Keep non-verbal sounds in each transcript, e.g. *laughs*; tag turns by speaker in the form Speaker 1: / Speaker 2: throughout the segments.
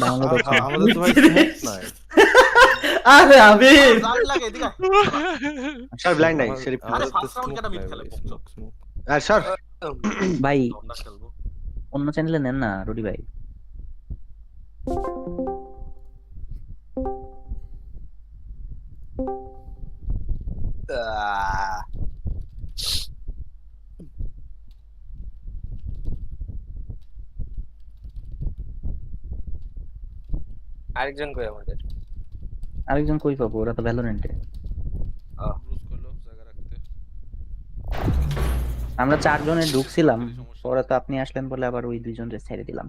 Speaker 1: download
Speaker 2: আ-
Speaker 1: হচ্ছে।
Speaker 2: আ- আমাদের তো ভাই
Speaker 3: আরে আমি।
Speaker 2: স্যার ব্লাইন্ড শরীফ ভাই। আর স্যার
Speaker 1: অন্য চ্যানেলে নেন না রুডি ভাই
Speaker 4: আরেকজন কই আমাদের?
Speaker 1: আরেকজন কই পাবো? ওরা তো ভ্যালোরেন্টে আমরা চারজনে ঢুকছিলাম পরে তো আপনি আসলেন বলে আবার ওই দুইজন রে ছেড়ে দিলাম।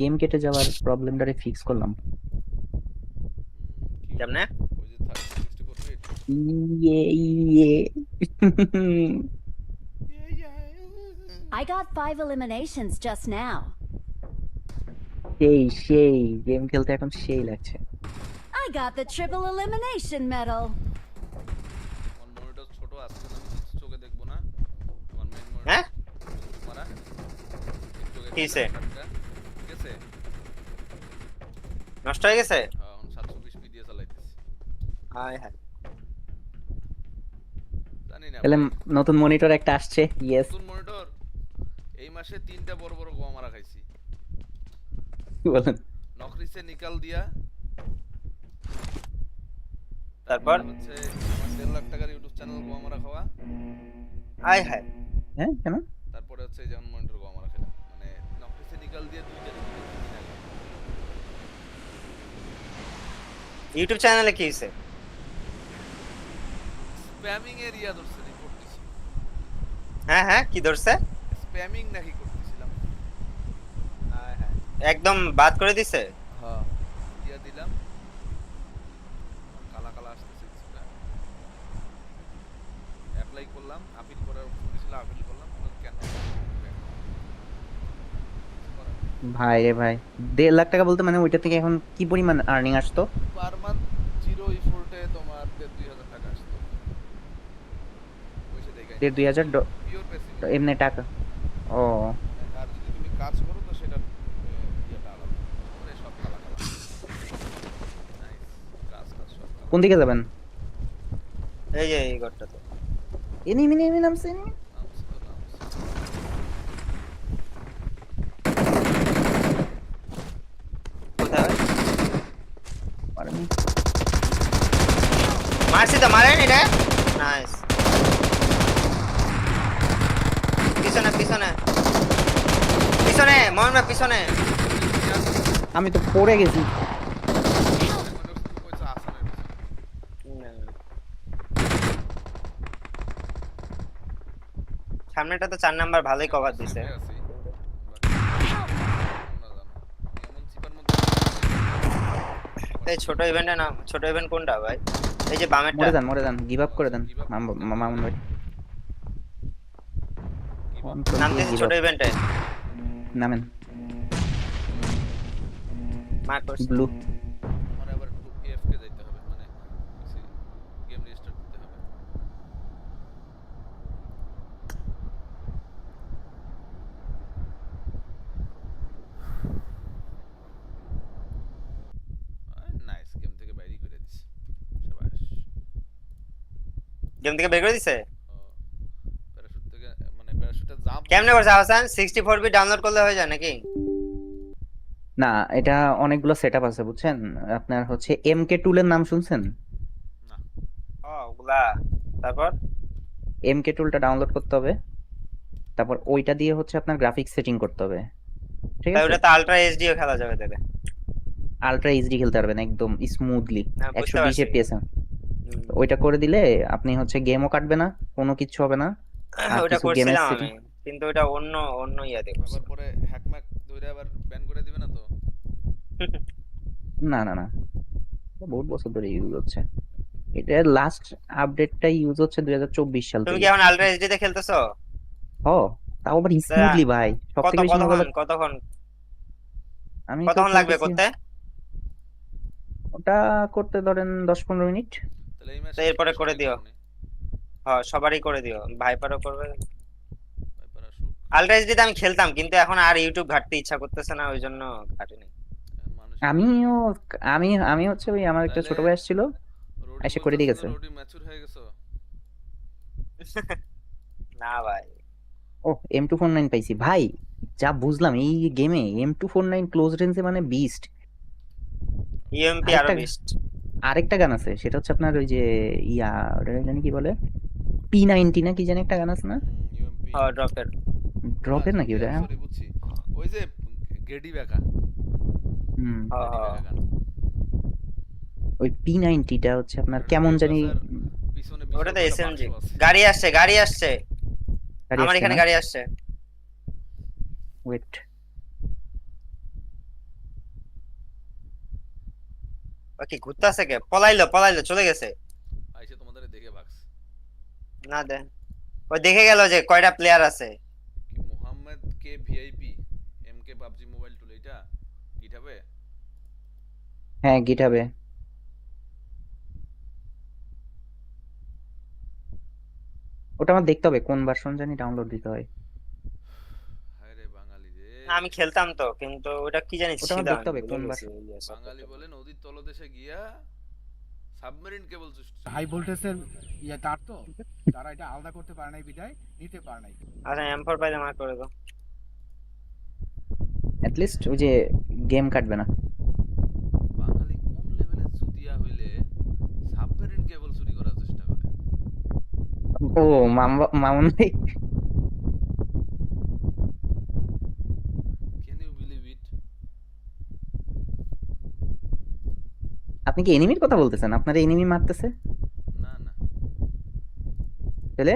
Speaker 1: গেম কেটে যাওয়ার প্রবলেমটারে ফিক্স করলাম।
Speaker 4: কেমনে
Speaker 1: ইয়ে ইয়ে।
Speaker 5: I got five eliminations just now.
Speaker 1: সেই সেই গেম খেলতে এখন সেই লাগছে।
Speaker 5: I got the triple elimination medal.
Speaker 6: আমার মনিটর ছোট আছে আমি কিছু চোখে দেখব না। আমার মেইন মনিটর
Speaker 4: হ্যাঁ?
Speaker 6: মারা চোখে
Speaker 4: কি হইছে?
Speaker 6: ঠিক আছে
Speaker 4: নষ্ট হয়ে গেছে?
Speaker 6: হ্যাঁ এখন সাতশো বিশ পি দিয়ে চালাইতেছি।
Speaker 4: হায় হায়।
Speaker 6: জানি না
Speaker 1: তাহলে নতুন মনিটর একটা আসছে ইয়েস
Speaker 6: নতুন মনিটর? এই মাসে তিনটা বড় বড় গোয়া মারা খাইছি।
Speaker 1: বলেন?
Speaker 6: নকরিসে নিকাল দিয়া।
Speaker 4: তারপর?
Speaker 6: হচ্ছে দেড় লাখ টাকার ইউটিউব চ্যানেল গোয়া মারা খাওয়া।
Speaker 4: হায় হায়।
Speaker 1: হ্যাঁ কেন?
Speaker 6: তারপরে হচ্ছে যেমন মনিটর গোয়া মারা খেলাম। মানে নকরিসে নিকাল দিয়ে দুইটা
Speaker 4: ইউটিউব চ্যানেলে কি হইছে?
Speaker 6: স্প্যামিং এরিয়া ধরছে রিপোর্ট দিছি।
Speaker 4: হ্যাঁ হ্যাঁ কি ধরছে?
Speaker 6: স্প্যামিং নাকি করতেছিলাম।
Speaker 4: হায় হায়। একদম বাদ করে দিছে?
Speaker 6: হ্যাঁ দিয়া দিলাম। কালা কালা আসতেছে অ্যাপ্লাই করলাম আপিল করার অপশন দিছিল আপিল করলাম। কেন
Speaker 1: ভাই রে ভাই দেড় লাখ টাকা বলতে মানে ওইটা থেকে এখন কি পরিমাণ আর্নিং আসতো?
Speaker 6: পার মান্থ জিরো ইফোর্টে তোমার দেড় দুই হাজার টাকা আসতো।
Speaker 1: দেড় দুই হাজার এমনি টাকা। ও।
Speaker 6: আর যদি তুমি কাজ করো তো কালা।
Speaker 1: কোন দিকে যাবেন?
Speaker 4: এই যে এই ঘরটা তো।
Speaker 1: এনিমি নেমে নামছে
Speaker 4: কোথায়? মারছি তো মারেনি রে নাইস পিছনে। পিছনে পিছনে ভাই পিছনে।
Speaker 1: আমি তো পড়ে গেছি।
Speaker 4: সামনেটা তো চার নাম্বার ভালোই কভার দিছে। এই ছোট ইভেন্টের নাম ছোট ইভেন্ট কোনটা ভাই? এই যে বামেরটা।
Speaker 1: মরে যান মরে যান। গিভ আপ করে দেন। মাম-
Speaker 6: করে দেন।
Speaker 1: মামুন ভাই।
Speaker 6: Give up
Speaker 1: Control
Speaker 4: নাম
Speaker 1: দিয়ে
Speaker 4: দিয়েছি
Speaker 1: give
Speaker 4: ছোট ইভেন্টে।
Speaker 1: নামেন।
Speaker 4: মার্ক করছি।
Speaker 1: ব্লু।
Speaker 6: আমার আবার একটু AFK যাইতে হবে মানে গেম রিস্টার্ট দিতে হবে। নাইস গেম থেকে বাইরে করে দিস শাবাশ
Speaker 4: গেম থেকে বের করে দিছে
Speaker 6: প্যারাশুট থেকে মানে প্যারাশুটে জাম্প
Speaker 4: কেমনে করছে Ahsan? Sixty four B download করলে হয়ে যায় নাকি?
Speaker 1: না এটা অনেকগুলো সেটআপ আছে বুঝছেন? আপনার হচ্ছে এম কে টুলের নাম শুনছেন?
Speaker 4: ও ওগুলা। তারপর?
Speaker 1: এম কে টুলটা ডাউনলোড করতে হবে। তারপর ওইটা দিয়ে হচ্ছে আপনার গ্রাফিক্স সেটিং করতে হবে। ঠিক আছে?
Speaker 4: ওটা তো আলট্রা এইচডিও খেলা যাবে তাহলে।
Speaker 1: আলট্রা এইচডি খেলতে পারবেন একদম স্মুথলি
Speaker 4: হ্যাঁ, বুঝতে
Speaker 1: একশো বিশ
Speaker 4: পারছি।
Speaker 1: এফপিএস ওইটা করে দিলে আপনি হচ্ছে গেমও কাটবে না কোনো কিছু হবে না।
Speaker 4: ওটা করছিলাম আমি। কিন্তু ওটা অন্য অন্য ইয়াতে করছি।
Speaker 6: আবার পরে হ্যাকম্যাক ধরে আবার ব্যান করে দিবে না তো? *laughs*
Speaker 1: না না না। এটা বহুত বছর ধরে ইউজ হচ্ছে। এটা লাস্ট আপডেটটা ইউজ হচ্ছে দুই হাজার চব্বিশ সাল
Speaker 4: তুমি কি এখন আলট্রা এইচডি তে খেলতেছো?
Speaker 1: ও তাও আবার স্মুথলি ভাই। সব থেকে বেশি মজা
Speaker 4: কতক্ষণ?
Speaker 1: আমি
Speaker 4: কতক্ষণ লাগবে করতে?
Speaker 1: ওটা করতে ধরেন দশ পনেরো মিনিট।
Speaker 6: তাহলে এই ম্যাচে
Speaker 4: তো এরপরে করে দিও। হ্যাঁ সবারই করে দিও। ভাইপারও করবে। আলট্রা এইচডিতে আমি খেলতাম কিন্তু এখন আর ইউটিউব ঘাটতে ইচ্ছা করতেছে না ওই জন্য ঘাটিনি
Speaker 1: আমিও আমি আমি হচ্ছে ওই আমার একটা ছোট ভাই
Speaker 6: রোডি
Speaker 1: এসে করে দিয়ে গেছে।
Speaker 6: ম্যাচুর হয়ে গেছো? *laughs*
Speaker 4: না ভাই।
Speaker 1: ও এম টু ফোর নাইন পাইছি। ভাই যা বুঝলাম এই গেমে M two four nine close রেঞ্জে মানে বিস্ট
Speaker 4: ইউএমপি আরও
Speaker 1: আরেকটা- আরেকটা গান আছে সেটা হচ্ছে আপনার ওই যে ইয়া ওটা জানি কি বলে? পি নাইনটি না কি জানি একটা গান আছে না?
Speaker 4: হ্যাঁ ড্রপের
Speaker 1: ড্রপের নাকি ওটা? হ্যাঁ?
Speaker 6: সরি বুঝছি। ওই যে গেডি বেকা
Speaker 1: হুম।
Speaker 4: হ্যাঁ হ্যাঁ
Speaker 1: ওই পি নাইনটিটা হচ্ছে আপনার কেমন জানি
Speaker 4: ওটা তো এসএমজি গাড়ি আসছে গাড়ি আসছে। আমার এখানে গাড়ি আসছে।
Speaker 1: ওয়েট
Speaker 4: ও কি ঘুরতেছে কে? পলাইলো পলাইলো চলে গেছে।
Speaker 6: আইসে তোমাদের দেখে বাক্স
Speaker 4: না দে ও দেখে গেল যে কয়টা প্লেয়ার আছে।
Speaker 6: কে VIP? M K PUBG mobile tool এটা গিটাবে
Speaker 1: হ্যাঁ গিটাবে ওটা আমার দেখতে হবে কোন ভার্সন জানি ডাউনলোড দিতে হয়।
Speaker 4: আমি খেলতাম তো কিন্তু ওটা কি জানি
Speaker 1: ওটা দেখতে হবে, কোন
Speaker 4: সব
Speaker 6: বাঙালি বলে নদীর তলদেশে গিয়া সাবমেরিন কেবল
Speaker 7: হাই ভোল্টেজের ইয়ে তার তো তারা এটা আলাদা করতে পারে নাই বিদায় নিতে পারে নাই।
Speaker 4: আচ্ছা এম ফোর পাইলে মার করে দাও।
Speaker 1: অ্যাট লিস্ট ওই যে গেম কাটবে না।
Speaker 6: বাঙালি কোন লেভেলের চুতিয়া হইলে সাবমেরিন কেবল চুরি করার চেষ্টা করে।
Speaker 1: ও মামুন। ভাই আপনি কি এনিমির কথা বলতেছেন? আপনার এনিমি মারতেছে?
Speaker 6: না না।
Speaker 1: তাহলে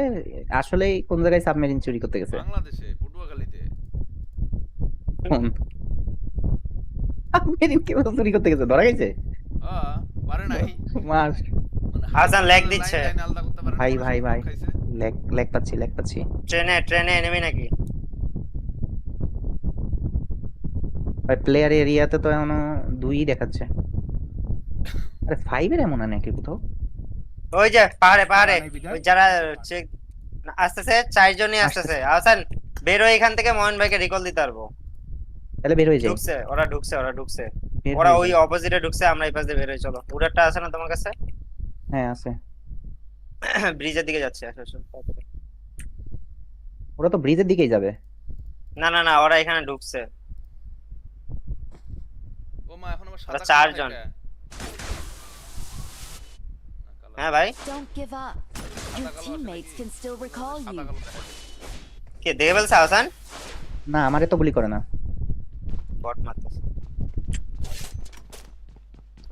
Speaker 1: আসলে কোন জায়গায় সাবমেরিন চুরি করতে গেছে?
Speaker 6: বাংলাদেশে
Speaker 1: কেউ চুরি করতে গেছে ধরা গেছে
Speaker 6: আ পারে নাই।
Speaker 1: মার।
Speaker 6: মানে
Speaker 4: হাসান
Speaker 6: লাইন
Speaker 4: দিচ্ছে।
Speaker 1: ভাই, ভাই, ভাই।
Speaker 6: খাইছে।
Speaker 1: লেগ লেগ পাচ্ছি লেগ পাচ্ছি।
Speaker 4: ট্রেনে ট্রেনে এনেমি নাকি?
Speaker 1: ভাই প্লেয়ার এরিয়াতে তো এখনও দুই দেখাচ্ছে। আরে ফাইভের এমন নাকি কোথাও?
Speaker 4: ওই যে পাহাড়ে পাহাড়ে। ওই যারা চেক আসতেছে চারজনই আসতেছে। হাসান বেরো এখান থেকে মোহন ভাইকে রিকল দিতে পারব।
Speaker 1: তাহলে বের হয়ে যাই
Speaker 4: ঢুকছে ওরা ঢুকছে ওরা ঢুকছে
Speaker 1: বের
Speaker 4: ওরা ওই
Speaker 1: যাই।
Speaker 4: অপোজিটে ঢুকছে আমরা এই পাশ দিয়ে বেরোই চলো উড়ারটা আছে না তোমার কাছে
Speaker 1: হ্যাঁ আছে *coughs*
Speaker 4: ব্রিজের দিকে যাচ্ছে আসো আসো তাড়াতাড়ি।
Speaker 1: ওরা তো ব্রিজের দিকেই যাবে
Speaker 4: না না না ওরা এখানে ঢুকছে
Speaker 6: ও মা এখন আবার
Speaker 4: ওরা
Speaker 6: সাদা
Speaker 4: চারজন। হ্যাঁ ভাই
Speaker 5: Don't give up. Your teammates can still recall
Speaker 6: সাদা
Speaker 5: you.
Speaker 6: কালো দেখা যায়।
Speaker 4: কে দেখে ফেলছে হাসান
Speaker 1: না আমারে তো গুলি করে না
Speaker 4: বট মারতেছে।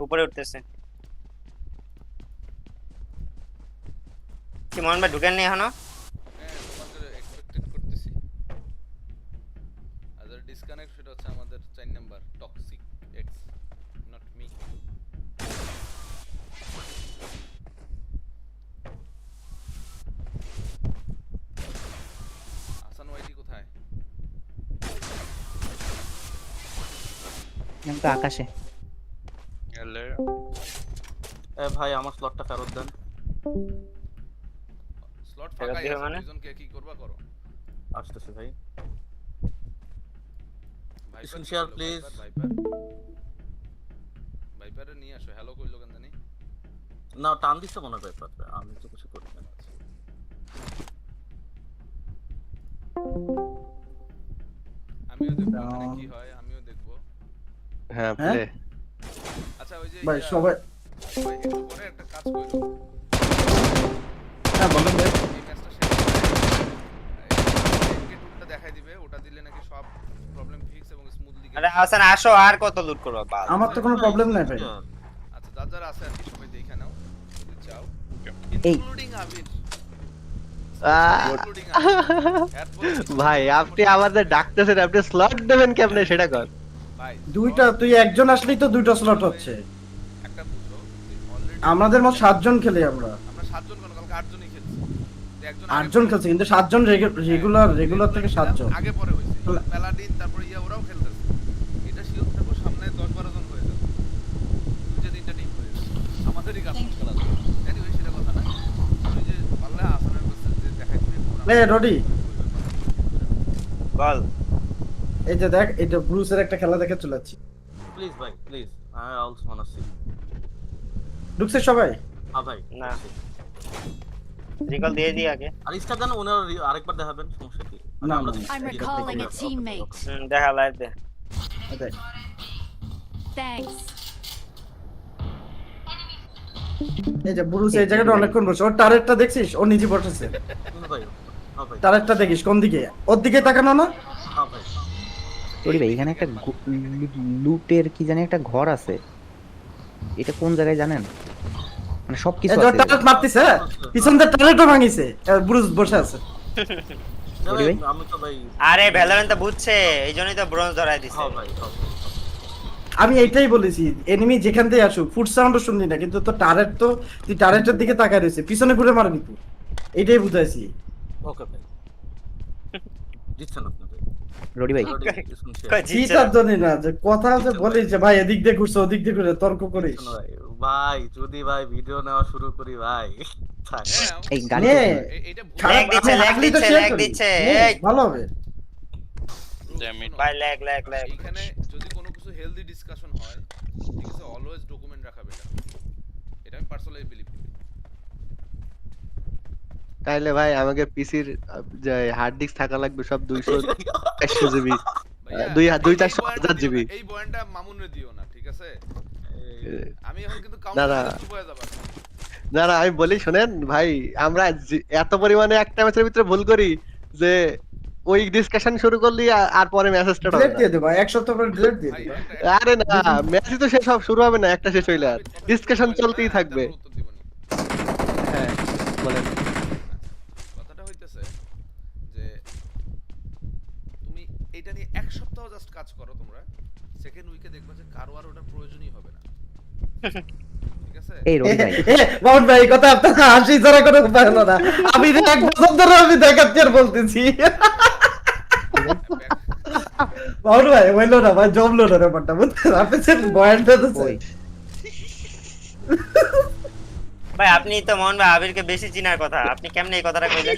Speaker 4: উপরে উঠতেছে। কি মোহন ভাই ঢুকেননি এখনও
Speaker 6: হ্যাঁ তোমাদের এক্সপেক্টেড করতেছি আদার ডিসকানেক্ট সেটা হচ্ছে আমাদের চার number toxic X not me Ahsan YT কোথায়
Speaker 1: আমি তো আকাশে।
Speaker 8: এ ভাই আমার স্লটটা ফেরত দেন।
Speaker 6: স্লট আছে
Speaker 4: মানে?
Speaker 6: দুজনকে কি করবা করো।
Speaker 8: আসতেছে ভাই.
Speaker 6: ভাইপার ভাইপারে নিয়ে আসো হ্যালো কইলো কেন জানি?
Speaker 8: না টান দিচ্ছে মনে আমি তো কিছু করি না।
Speaker 6: আমিও দেখব কি হয়
Speaker 2: হ্যাঁ
Speaker 3: হ্যাঁ?
Speaker 2: প্লে
Speaker 6: আচ্ছা ওই যে
Speaker 3: ভাই সবাই
Speaker 6: পরে একটা কাজ করো।
Speaker 3: হ্যাঁ বলেন ভাই।
Speaker 6: এই ম্যাচটা শেষ করে টুলটা দেখাই দিবে ওটা দিলে নাকি সব প্রবলেম ফিক্স এবং স্মুথলি
Speaker 4: আরে হাসান আসো আর কত লুট করব? বাল
Speaker 3: আমার তো কোনো প্রবলেম নাই ভাই।
Speaker 6: আচ্ছা যার যারা আছে আর কি সবাই দেখে নাও যদি চাও। ইনক্লুডিং আবির
Speaker 2: আহ,
Speaker 6: ইনক্লুডিং আবির *laughs*
Speaker 2: ভাই আপনি আমাদের ডাকতেছেন আপনি স্লট দেবেন কেমনে সেটা কর।
Speaker 3: দুইটা তুই একজন আসলেই তো দুইটা স্লট হচ্ছে। আমাদের মত সাতজন খেলি আমরা।
Speaker 6: আমরা সাতজন আটজনই খেলছি।
Speaker 3: আটজন খেলছে কিন্তু সাতজন রেগুলার হ্যাঁ, রেগুলার থেকে সাতজন।
Speaker 6: আগে পরে হইছে প্যালাডিন তারপরে ইয়া ওরাও খেলতেছে। এটা শিওর থাকো সামনে 10 12 জন হয়ে যাবে। দুইটা তিনটা টিম
Speaker 3: হয়ে
Speaker 6: যাবে। আমাদেরই কাজ খেলা এনিওয়ে সেটা কথা না। তুই যে পারলে আসানের কাছে যে দেখাই তুমি রে
Speaker 3: রডি।
Speaker 4: বল।
Speaker 3: এই যে দেখ এটা ব্রুসের একটা খেলা দেখে চলে যাচ্ছি
Speaker 8: প্লিজ ভাই please I also want see
Speaker 3: ঢুকছে সবাই?
Speaker 8: হ্যাঁ ভাই
Speaker 4: না। রিকল দিয়ে দিই আগে।
Speaker 8: আর ইনস্টাগ্রামে ওনার আরেকবার দেখাবেন সমস্যা কি?
Speaker 3: না,
Speaker 8: আমরা
Speaker 4: দেখা লাইভ দে।
Speaker 3: দেখ।
Speaker 5: Thanks.
Speaker 3: এই যে ব্রুস এই জায়গাটা অনেকক্ষণ বসে। ওর টারেটটা দেখছিস? ও নিজে বসেছে।
Speaker 8: ভাই। হ্যাঁ ভাই।
Speaker 3: টারেটটা দেখিস কোন দিকে? ওর দিকে তাকানো না?
Speaker 8: ভাই
Speaker 1: এখানে একটা লুটের কি জানি একটা ঘর আছে। এটা কোন জায়গায় জানেন? মানে
Speaker 3: যে ওর
Speaker 1: আছে।
Speaker 3: মারতিছে হ্যাঁ? পিছন টারেটও ভাঙিছে ব্রুস বসে আছে।
Speaker 8: ভাই? আমি তো ভাই
Speaker 4: আরে ভ্যালোরেন্ট তো বুঝছে এই জন্যই তো ব্রোঞ্জ ধরাই দিছে।
Speaker 8: হ্যাঁ ভাই হ্যাঁ
Speaker 3: আমি এইটাই বলেছি এনিমি যেখান থেকে আসুক ফুড সাউন্ডও শুনলি না কিন্তু তো টারেট তো তুই টারেটের দিকে তাকায় রয়েছে পিছনে ঘুরে মারবি তুই। এইটাই বুঝাইছি।
Speaker 8: ওকে ভাই। জিতছেন আপনি ভাই
Speaker 1: রডি ভাই।
Speaker 3: কি তার জানি না যে কথা যে বলিস যে ভাই এদিক দিয়ে ঘুরছে ওদিক দিয়ে ঘুরে তর্ক করিস।
Speaker 8: ভাই, যদি ভাই ভিডিও নেওয়া শুরু করি ভাই
Speaker 6: হ্যাঁ,
Speaker 1: এই
Speaker 6: এটা
Speaker 4: ল্যাগ দিচ্ছে, ল্যাগ দিচ্ছে, ল্যাগ দিচ্ছে, এই।
Speaker 3: ভালো হবে।
Speaker 4: ভাই ল্যাগ ল্যাগ ল্যাগ
Speaker 6: এইখানে যদি কোনো কিছু হেলদি ডিসকাশন হয় ঠিক আছে অলওয়েজ ডকুমেন্ট রাখা বেটার এটা আমি পার্সোনালি বিলিভ করি।
Speaker 2: তাইলে ভাই আমাকে পিসির যে হার্ড ডিস্ক থাকা লাগবে সব দুইশো একশো জিবি দুই দুই চারশো হাজার
Speaker 6: না,
Speaker 2: জিবি।
Speaker 6: এই বয়ানটা মামুনরে দিও না ঠিক আছে আমি এখন কিন্তু
Speaker 2: না, না।
Speaker 6: কাউন্টার চুপ হয়ে যাবার
Speaker 2: না না আমি বলি শোনেন ভাই আমরা এত পরিমাণে একটা ম্যাচের ভিতরে ভুল করি যে ওই ডিসকাশন শুরু করলি আর পরে ম্যাচ স্টার্ট হবে।
Speaker 3: দিয়ে দেবো এক সপ্তাহ পরে ডিলেট দিয়ে
Speaker 2: আরে না ম্যাচই তো শেষ হবে শুরু হবে না একটা শেষ হইলে আর ডিসকাশন চলতেই থাকবে। হ্যাঁ বলেন
Speaker 6: কথাটা হইতেছে যে তুমি এটা নিয়ে এক সপ্তাহ জাস্ট কাজ করো তোমরা সেকেন্ড উইকে দেখবে যে কারও আর ওটা প্রয়োজনই হবে না। ঠিক আছে?
Speaker 1: এই রডি ভাই।
Speaker 3: এ, মামুন ভাই এই কথা আপনার হাসি ছাড়া কোনো উপায় হলো না। আমি এক বছর ধরে আমি দেখাচ্ছি আর বলতেছি। মামুন ভাই হইল না ভাই জমলো না ব্যাপারটা বুঝছেন আপনি বয়ানটা তো
Speaker 4: ভাই আপনি তো মোহন ভাই আবিরকে বেশি চিনার কথা। আপনি কেমনে এই কথাটা কইলেন?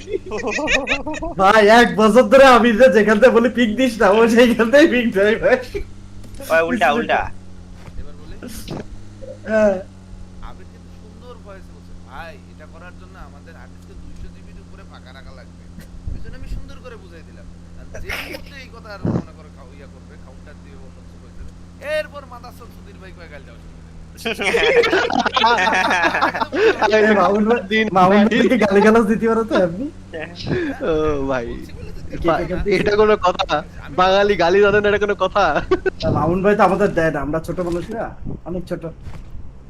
Speaker 3: ভাই এক বছর ধরে আমি যে যেখান থেকে বলি পিক দিস না ও সেইখান থেকে পিক দেয় ভাই।
Speaker 4: ওই উল্টা উল্টা।
Speaker 6: এবার বলি
Speaker 3: হ্যাঁ।
Speaker 6: আবির কিন্তু সুন্দর ভয়েসে বলছে। ভাই এটা করার জন্য আমাদের আর্টিস্টকে দুইশো জিবির উপরে ফাঁকা রাখা লাগবে। ওই জন্য আমি সুন্দর করে বুঝাই দিলাম। আর যে মুহূর্তে এই কথা আর মনে করে খাও করবে কাউন্টার দিয়ে অন্য কিছু কইতে এরপর মাথা সব সুধীর ভাই কয়ে গাল
Speaker 3: মামুন ভাই
Speaker 2: দিন
Speaker 3: মামুন ভাইকে গালিগালাজ দিতে পারো তো আপনি
Speaker 2: ও ভাই।
Speaker 3: কে- কে- কে-
Speaker 2: এটা কোনো কথা? বাঙালি গালি এটা কোনো কথা?
Speaker 3: মামুন ভাই তো আমাদের দেয় না আমরা ছোট মানুষ না অনেক ছোট।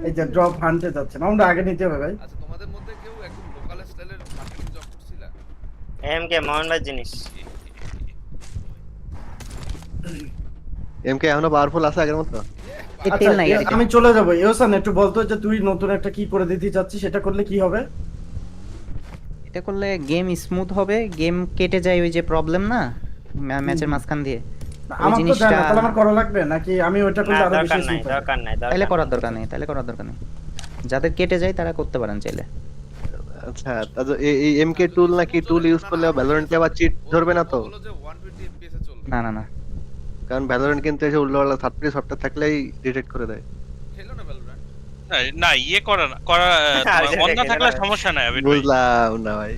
Speaker 3: এই যে ড্রপ হান্টে যাচ্ছে। আগে নিতে হবে ভাই।
Speaker 6: আচ্ছা তোমাদের মধ্যে কেউ একদম লোকাল স্টাইলের মার্কেটিং জব করছিলা?
Speaker 4: এম কে মোহন ভাই জিনিস।
Speaker 2: এমকে এখনও পাওয়ারফুল আছে আগের মতো?
Speaker 3: আচ্ছা। আমি চলে যাব। ইহসান একটু বলতো যে তুই নতুন একটা কি করে দিতে চাচ্ছিস সেটা করলে কি হবে?
Speaker 1: এটা করলে গেম স্মুথ হবে গেম কেটে যায় ওই যে প্রবলেম না ম্যাচের মাঝখান দিয়ে।
Speaker 3: আমার তো দেয় না
Speaker 1: জিনিসটা-
Speaker 3: তাহলে আমার করা লাগবে নাকি আমি করলে আরও
Speaker 4: দরকার
Speaker 3: বেশি
Speaker 4: নাই দরকার নাই
Speaker 1: তাহলে করার দরকার নেই তাহলে করার দরকার নেই। যাদের কেটে যায় তারা করতে পারেন চাইলে।
Speaker 2: আচ্ছা এই এমকে টুল নাকি টুল ইউজ করলে ভ্যালোরেন্টে আবার চিট ধরবে না তো?
Speaker 6: বলো যে 120 এফপিএস এ চলবে
Speaker 1: না না না।
Speaker 2: কারণ ভ্যালোরেন্ট কিন্তু এসে উল্টোপাল্টা থার্ড পার্টি সফটওয়্যার থাকলেই ডিটেক্ট করে দেয়।
Speaker 6: না,
Speaker 9: না ইয়ে করা করা বন্ধ থাকলে সমস্যা নাই
Speaker 2: বুঝলাম না ভাই।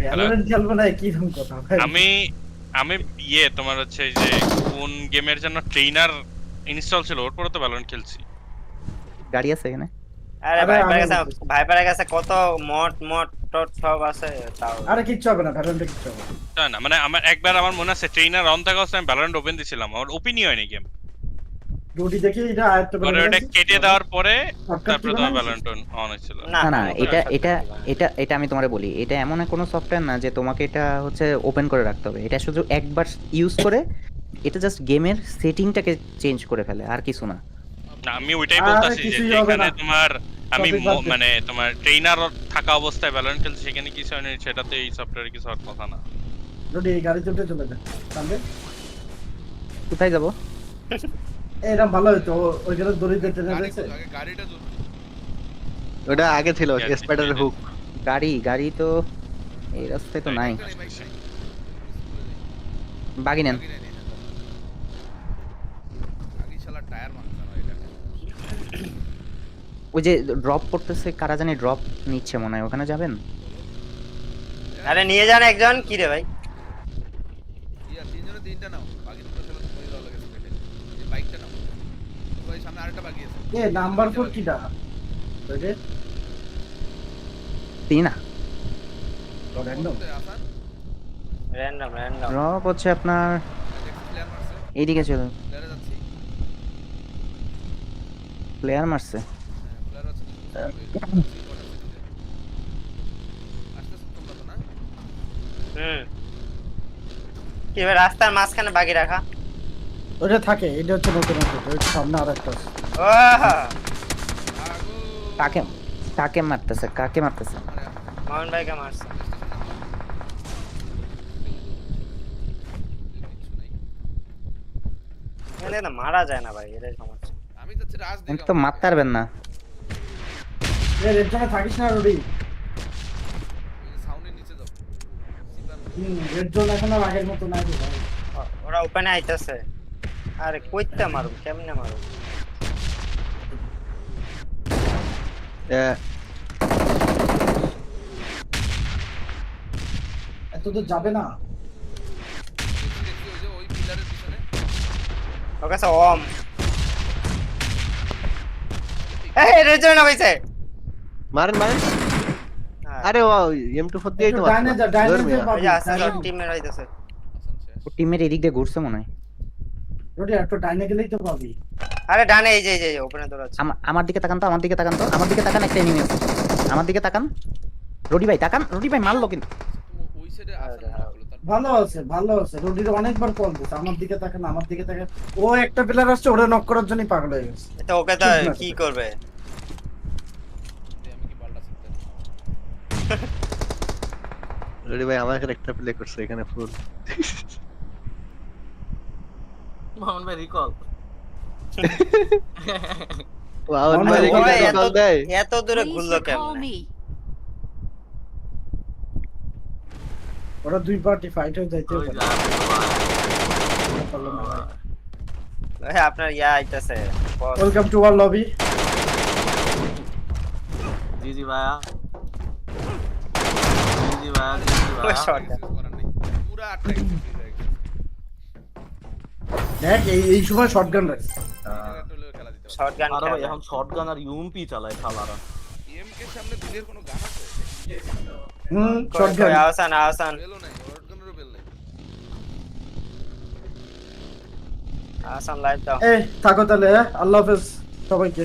Speaker 3: Valorant খেলব না কি রকম কথা ভাই।
Speaker 9: আমি আমি ইয়ে তোমার হচ্ছে যে কোন গেমের জন্য ট্রেনার ইনস্টল ছিল ওর পরে তো ভ্যালোরেন্ট খেলছি।
Speaker 1: গাড়ি আছে এখানে?
Speaker 4: আরে কাছে। ভাইপারের কাছে কত মট মট টট সব আছে তাও
Speaker 3: আরে কিচ্ছু হবে না কিচ্ছু হবে না।
Speaker 9: না মানে আমার একবার আমার মনে আছে ট্রেনার অন থাকা অবস্থায় আমি ভ্যালোরেন্ট ওপেন দিছিলাম আমার ওপেনই হয়নি গেম
Speaker 3: দেখি এটা আয়ত্ত করে
Speaker 9: পরে ওটা কেটে দেওয়ার পরে তারপরে তোমার? ভ্যালোরেন্ট অন হয়েছিল।
Speaker 1: না না এটা এটা এটা এটা আমি তোমারে বলি এটা এমন কোনো সফটওয়্যার না যে তোমাকে এটা হচ্ছে ওপেন করে রাখতে হবে। এটা শুধু একবার ইউজ করে এটা জাস্ট গেমের সেটিংটাকে চেঞ্জ করে ফেলে আর কিছু না।
Speaker 9: না আমি ওইটাই বলতাছি যে
Speaker 3: কিছুই হবে
Speaker 9: যেখানে
Speaker 3: না।
Speaker 9: তোমার আমি। মানে তোমার ট্রেনার থাকা অবস্থায় ভ্যালোরেন্ট খেলছি সেখানে কিছু হয়নি সেটাতে এই সফটওয়্যারে কিছু হওয়ার কথা না।
Speaker 3: গাড়ি চলতে চলে তাহলে?
Speaker 1: কোথায় যাব? *laughs*
Speaker 3: এরকম ভালো হতো ওইখানে দড়িতে টেনে দিয়েছে।
Speaker 6: আগে গাড়িটা জরুরি
Speaker 2: ওটা আগে ছিল স্পাইডার হুক
Speaker 1: গাড়ি গাড়ি তো এই রাস্তায় তো নাই। বাগি নেন। ওই যে ড্রপ করতেছে কারা জানি ড্রপ নিচ্ছে মনে হয় ওখানে যাবেন?
Speaker 4: আরে নিয়ে যান একজন কি রে ভাই?
Speaker 6: ইয়া তিনজনে তিনটা নাও বাকি দুটো শালা তো মরে লাগে স্পেটে এই বাইকটা নাও ওই সামনে আরেকটা বাকি আছে।
Speaker 3: এ নাম্বার ফোর কিটা? ওই যে
Speaker 1: তিন
Speaker 6: আসান
Speaker 4: র্যান্ডম র্যান্ডম
Speaker 1: ড্রপ হচ্ছে আপনার
Speaker 6: প্লেয়ার মারছে।
Speaker 1: এইদিকে চল।
Speaker 6: প্লেয়ার
Speaker 1: মারছে।
Speaker 6: হ্যাঁ
Speaker 4: রাস্তার মাঝখানে বাকি রাখা।
Speaker 3: ওটা থাকে এটা হচ্ছে নতুন ওই সামনে আর একটা আছে
Speaker 1: কাকে কাকে মারতেছে? কাকে মারতেছে?
Speaker 4: মোহন ভাইকে মারছে। না মারা যায় না ভাই এটাই সমস্যা।
Speaker 6: আমি যাচ্ছি রাজ
Speaker 1: তো মারতে পারবেন না।
Speaker 3: এ রেড জোনে থাকিস না রুডি
Speaker 6: সাউন্ডের নিচে যাও।
Speaker 3: হুম রেড জোন এখন আগের মতো নাই ভাই।
Speaker 4: ওরা ওপেনে আইতাছে। আরে কইতে মারুম কেমনে মারুম?
Speaker 3: এত তো যাবে না।
Speaker 4: ওম। এই
Speaker 2: মারেন মারেন। আরে ও তো
Speaker 3: ডাইনে যা, ডাইনে যে
Speaker 4: টিমের আইতাছে
Speaker 1: টিমের এদিক দিয়ে ঘুরছে মনে হয়।
Speaker 3: রুডি একটু ডাইনে গেলেই তো পাবি।
Speaker 4: আরে ডানে এই যে এই যে ওপেনে দৌড়াচ্ছে।
Speaker 1: আমার দিকে তাকান তো আমার দিকে তাকান তো আমার দিকে তাকান একটা এনিমি আছে। আমার দিকে তাকান। রডি ভাই তাকান রডি ভাই মারলো কিন্তু।
Speaker 6: ওই সাইডে আসান না হলো তার
Speaker 3: ভালো আছে ভালো আছে রুডির অনেকবার কল দিছে আমার দিকে তাকান আমার দিকে তাকান। ও একটা প্লেয়ার আসছে ওরে নক করার জন্যই পাগল হয়ে গেছে।
Speaker 4: ওকে তো কি করবে?
Speaker 2: রবি ভাই আমার একটা প্লে করছে এখানে ফুল
Speaker 8: মোহন ভাই রিকল
Speaker 2: ওয়াও ভাই
Speaker 3: হয়
Speaker 2: কি
Speaker 4: ওই এত
Speaker 2: কল দেয়।
Speaker 4: এত দূরে ঘুরলো কেমনে?
Speaker 3: ওরা দুই পার্টি ফাইট হয়ে যাইতে পারে।
Speaker 4: আপনার ইয়া আইতাছে।
Speaker 3: ওয়েলকাম টু আর লবি
Speaker 8: জি জি ভাইয়া। জি জি ভাইয়া। জি জি ভাইয়া
Speaker 6: পুরো গেছে
Speaker 3: দেখ এই এই সময় শটগান রাখছে
Speaker 6: এই জায়গাটা হলেও খেলা। দিতে পারে
Speaker 4: শটগান
Speaker 8: আরে ভাই এখন শটগান আর ইউএমপি চালায় খালারা।
Speaker 6: এমকে সামনে দিনের কোনো গান আছে?
Speaker 3: হুম শটগান
Speaker 4: আহসান আহসান।
Speaker 6: বেলও নাই ওয়ার্ডগানেরও বেল নাই।
Speaker 4: আহসান লাইভ দাও।
Speaker 3: এই থাকো তাহলে হ্যাঁ? আল্লাহ হাফেজ সবাইকে।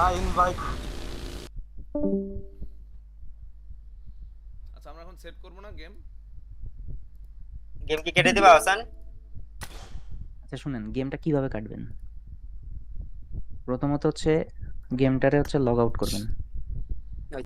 Speaker 8: আ ইনভাইট
Speaker 6: আচ্ছা আমরা এখন সেট করব না গেম
Speaker 4: গেম কি কেটে দিবা আসান
Speaker 1: আচ্ছা শুনেন গেমটা কীভাবে কাটবেন? প্রথমত হচ্ছে গেমটারে হচ্ছে লগ আউট করবেন।